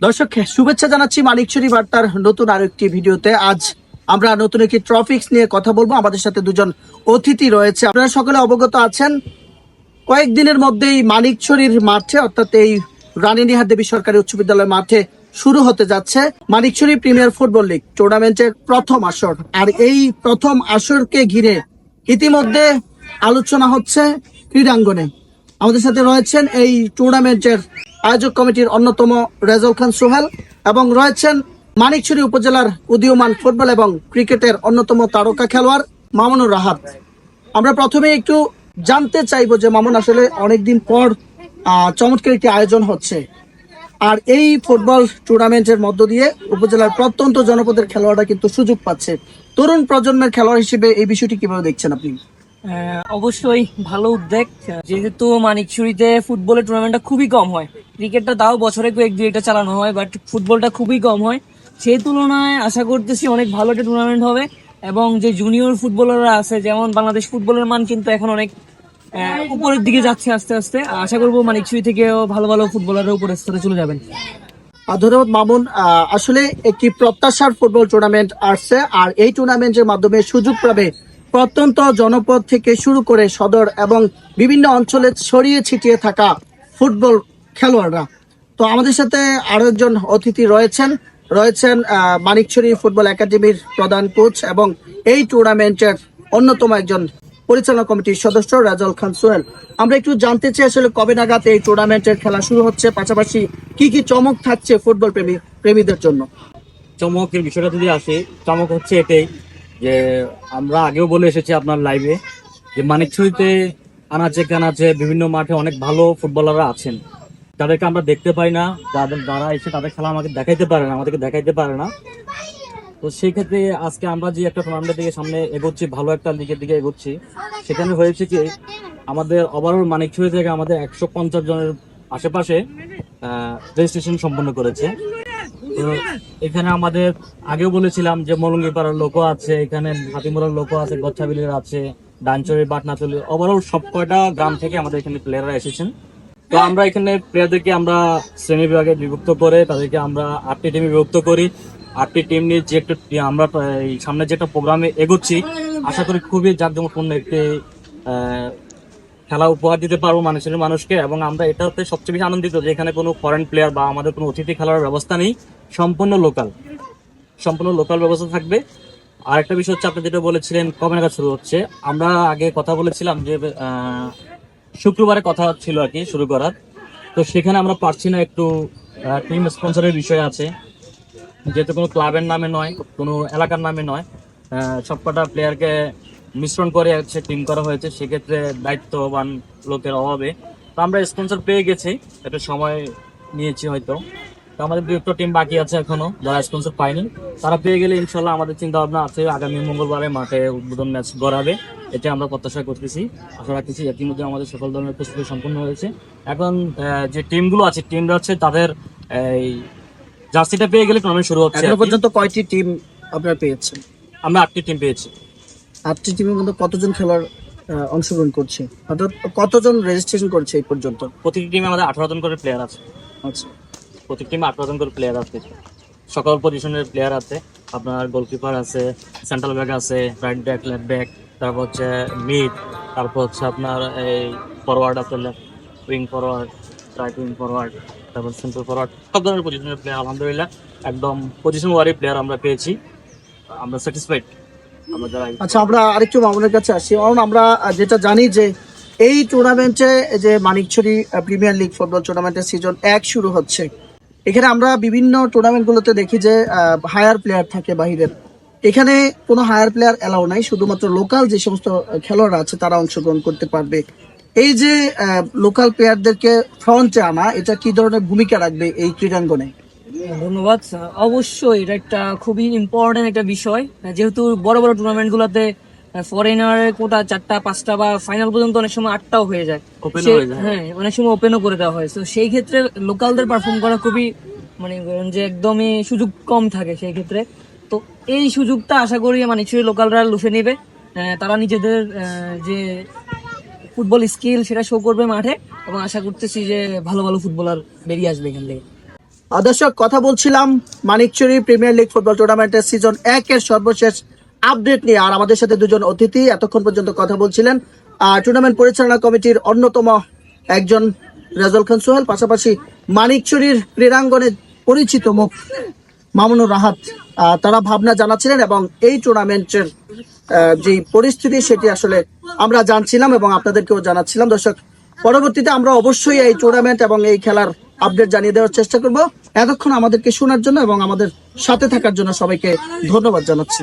দর্শক, শুভেচ্ছা জানাচ্ছি মানিকচুরি বার্তার নতুন আরেকটি ভিডিওতে। আজ আমরা নতুন একটি ট্রফিক্স নিয়ে কথা বলব। আমাদের সাথে দুজন অতিথি রয়েছে। আপনারা সকলে অবগত আছেন, কয়েকদিনের মধ্যেই মানিকছড়ির মাঠে, অর্থাৎ এই রানীনিহার দেবী সরকারি উচ্চ বিদ্যালয় মাঠে শুরু হতে যাচ্ছে মানিকছড়ি প্রিমিয়ার ফুটবল লিগ টুর্নামেন্টের প্রথম আসর। আর এই প্রথম আসরকে ঘিরে ইতিমধ্যে আলোচনা হচ্ছে ক্রীড়াঙ্গনে। আমাদের সাথে রয়েছেন এই টুর্নামেন্টের আয়োজক কমিটির অন্যতম রেজল খান সোহেল এবং রয়েছেন মানিকছড়ি উপজেলার উদীয়মান ফুটবল এবং ক্রিকেটের অন্যতম তারকা খেলোয়াড় মামুনুর রাহাত। আমরা প্রথমে একটু জানতে চাইব যে মামুন, আসলে অনেকদিন পর চমৎকার একটি আয়োজন হচ্ছে। আর এই ফুটবল টুর্নামেন্টের মধ্য দিয়ে উপজেলার প্রত্যন্ত জনপদের খেলোয়াড়রা কিন্তু সুযোগ পাচ্ছে। তরুণ প্রজন্মের খেলোয়াড় হিসেবে এই বিষয়টি কীভাবে দেখছেন আপনি? অবশ্যই ভালো উদ্যোগ। যেহেতু মানিকছড়িতে ফুটবলের টুর্নামেন্টটা খুবই কম হয়। ক্রিকেটটা তাও বছরে কয়েক দুই একটা চালানো হয় বাট ফুটবলটা খুবই কম হয়। সেই তুলনায় আশা করতেছি অনেক ভালো একটা টুর্নামেন্ট হবে এবং যে জুনিয়র ফুটবলাররা আছে, যেমন বাংলাদেশ ফুটবলের মান কিন্তু এখন অনেক উপরের দিকে যাচ্ছে আস্তে আস্তে। আশা করব মানিকছড়ি থেকেও ভালো ভালো ফুটবলাররা উপরের স্তরে চলে যাবেন। ধন্যবাদ মামুন। আসলে একটি প্রত্যাশার ফুটবল টুর্নামেন্ট আসছে, আর এই টুর্নামেন্টের মাধ্যমে সুযোগ পাবে প্রত্যন্ত জনপদ থেকে শুরু করে সদর এবং বিভিন্ন অঞ্চলে ছড়িয়ে ছিটিয়ে থাকা ফুটবল খেলোয়াড়রা। তো আমাদের সাথে আরও একজন অতিথি রয়েছেন। রয়েছেন মানিকছড়ি ফুটবল একাডেমির প্রধান কোচ এবং এই টুর্নামেন্টের অন্যতম একজন পরিচালনা কমিটির সদস্য রাজল খান সোহেল। আমরা একটু জানতে চাই আসলে কবে নাগাদ এই টুর্নামেন্টের খেলা শুরু হচ্ছে, পাশাপাশি কি কি চমক থাকছে ফুটবল প্রেমী প্রেমীদের জন্য? চমকের বিষয়টা যদি আসে, চমক হচ্ছে এটাই। যে আমরা আগেও বলে এসেছি আপনার লাইভে যে মানিকছড়িতে আনাচে কানাচে বিভিন্ন মাঠে অনেক ভালো ফুটবলাররা আছেন। তাদেরকে আমরা দেখতে পাই না যাদের যারা এসে তাদের খেলা আমাকে দেখাইতে পারে না, আমাদেরকে দেখাইতে পারে না। তো সেই ক্ষেত্রে আজকে আমরা যে একটা টুর্নামেন্টের দিকে সামনে এগোচ্ছি, ভালো একটা লিগের দিকে এগোচ্ছি, সেখানে হয়েছে কি, আমাদের ওভারঅল মানিকছড়ি থেকে আমাদের একশো পঞ্চাশ জনের আশেপাশে রেজিস্ট্রেশন সম্পন্ন করেছে। তো এখানে আমাদের আগেও বলেছিলাম যে মলঙ্গিপাড়ার লোকও আছে, এখানে হাতিমুরার লোকও আছে, গচ্ছাবিলের আছে ডানচরি বাটনাতলি ওভারঅল সব কয়টা গ্রাম থেকে আমাদের এখানে প্লেয়াররা এসেছেন। তো আমরা এখানে প্লেয়ারদেরকে আমরা শ্রেণি বিভাগে বিভক্ত করে তাদেরকে আমরা আটটি টিমে বিভক্ত করি। আটটি টিম নিয়ে যে একটা আমরা সামনে যে একটা প্রোগ্রামে এগোচ্ছি, আশা করি খুবই জাঁকজমকপূর্ণ একটি খেলা উপহার দিতে পারব মানুষের, মানুষকে। এবং আমরা এটাতে সবচেয়ে বেশি আনন্দিত যে এখানে কোনো ফরেন প্লেয়ার বা আমাদের কোনো অতিথি খেলার ব্যবস্থা নেই। সম্পূর্ণ লোকাল সম্পূর্ণ লোকাল ব্যবস্থা থাকবে। আর একটা বিষয় হচ্ছে আপনি যেটা বলেছিলেন, কবে নাগাদ শুরু হচ্ছে? আমরা আগে কথা বলেছিলাম যে শুক্রবারে কথা ছিল আর কি শুরু করার। তো সেখানে আমরা পারছি না একটু টিম স্পন্সরের বিষয় আছে। যেহেতু কোনো ক্লাবের নামে নয়, কোনো এলাকার নামে নয় সবকটা প্লেয়ারকে মিশ্রণ করে হচ্ছে টিম করা হয়েছে সেক্ষেত্রে দায়িত্ববান লোকের অভাবে। তো আমরা স্পন্সর পেয়ে গেছি একটু সময় নিয়েছি হয়তো। তো আমাদের দু একটা টিম বাকি আছে এখনও যারা স্পন্সর পায়নি তারা পেয়ে গেলে ইনশাল্লাহ আমাদের চিন্তা ভাবনা আছে আগামী মঙ্গলবারে মাঠে উদ্বোধন ম্যাচ গড়াবে এটা আমরা প্রত্যাশা করতেছি আশা রাখতেছি ইতিমধ্যে আমাদের সকল ধরনের প্রস্তুতি সম্পূর্ণ হয়েছে। এখন যে টিমগুলো আছে টিমরা হচ্ছে তাদের এই জার্সিটা পেয়ে গেলে টুর্নামেন্ট শুরু হচ্ছে এখনও। পর্যন্ত কয়টি টিম আপনারা পেয়েছেন? আমরা আটটি টিম পেয়েছি। আটটি টিমের মধ্যে কতজন খেলোয়াড় অংশগ্রহণ করছে? অর্থাৎ কতজন রেজিস্ট্রেশন করছে এই পর্যন্ত? প্রতিটি টিমে আমাদের আঠারো জন করে প্লেয়ার আছে। আচ্ছা। প্রতি টিমে আঠারো জন করে প্লেয়ার আছে। সকল পজিশনের প্লেয়ার আছে। আপনার গোলকিপার আছে সেন্ট্রাল ব্যাক আছে রাইট ব্যাক লেফট ব্যাক তারপর হচ্ছে মিড তারপর হচ্ছে আপনার এই ফরওয়ার্ড আছে left wing forward right wing forward তারপর সেন্ট্রাল ফরওয়ার্ড সব ধরনের পজিশনের প্লেয়ার আলহামদুলিল্লাহ একদম পজিশন ওয়ারি প্লেয়ার আমরা পেয়েছি। আমরা স্যাটিসফাইড আচ্ছা আমরা আরেকটু মামুনের কাছে আসি। কারণ আমরা যেটা জানি যে এই টুর্নামেন্টে যে মানিকছড়ি প্রিমিয়ার লিগ ফুটবল টুর্নামেন্টের সিজন এক শুরু হচ্ছে। এখানে আমরা বিভিন্ন টুর্নামেন্টগুলোতে দেখি যে হায়ার প্লেয়ার থাকে বাহিরের। এখানে কোনো হায়ার প্লেয়ার এলাও নাই, শুধুমাত্র লোকাল যে সমস্ত খেলোয়াড় আছে, তারা অংশগ্রহণ করতে পারবে। এই যে লোকাল প্লেয়ারদেরকে ফ্রন্টে আনা, এটা কি ধরনের ভূমিকা রাখবে এই ক্রীড়াঙ্গনে? ধন্যবাদ। অবশ্যই এটা একটা খুবই ইম্পর্টেন্ট একটা বিষয়। যেহেতু বড় বড় টুর্নামেন্ট গুলোতে ফরেনার কোটা চারটা পাঁচটা বা ফাইনাল পর্যন্ত অনেক সময় আটটাও হয়ে যায়। হয়ে অনেক সময় ওপেনও করে দেওয়া হয়। তো সেই ক্ষেত্রে লোকালদের পারফর্ম করা খুবই মানে যে একদমই সুযোগ কম থাকে সেই ক্ষেত্রে। তো এই সুযোগটা আশা করি মানে নিশ্চয়ই লোকালরা লুফে নেবে। তারা নিজেদের যে ফুটবল স্কিল সেটা শো করবে মাঠে। এবং আশা করতেছি যে ভালো ভালো ফুটবলার বেরিয়ে আসবে এখান থেকে। দর্শক কথা বলছিলাম মানিকচুরি প্রিমিয়ার লিগ ফুটবল টুর্নামেন্টের সিজন একের সর্বশেষ আপডেট নিয়ে। আর আমাদের সাথে দুজন অতিথি এতক্ষণ পর্যন্ত কথা বলছিলেন। টুর্নামেন্ট পরিচালনা কমিটির অন্যতম একজন রেজল খান সোহেল, পাশাপাশি মানিকচুরির ক্রীড়াঙ্গনে পরিচিত মুখ মামুনুর রাহাত। তারা ভাবনা জানাচ্ছিলেন এবং এই টুর্নামেন্টের যে পরিস্থিতি সেটি আসলে আমরা জানছিলাম এবং আপনাদেরকেও জানাচ্ছিলাম। দর্শক, পরবর্তীতে আমরা অবশ্যই এই টুর্নামেন্ট এবং এই খেলার আপডেট জানিয়ে দেওয়ার চেষ্টা করব। এতক্ষণ আমাদেরকে শোনার জন্য এবং আমাদের সাথে থাকার জন্য সবাইকে ধন্যবাদ জানাচ্ছি।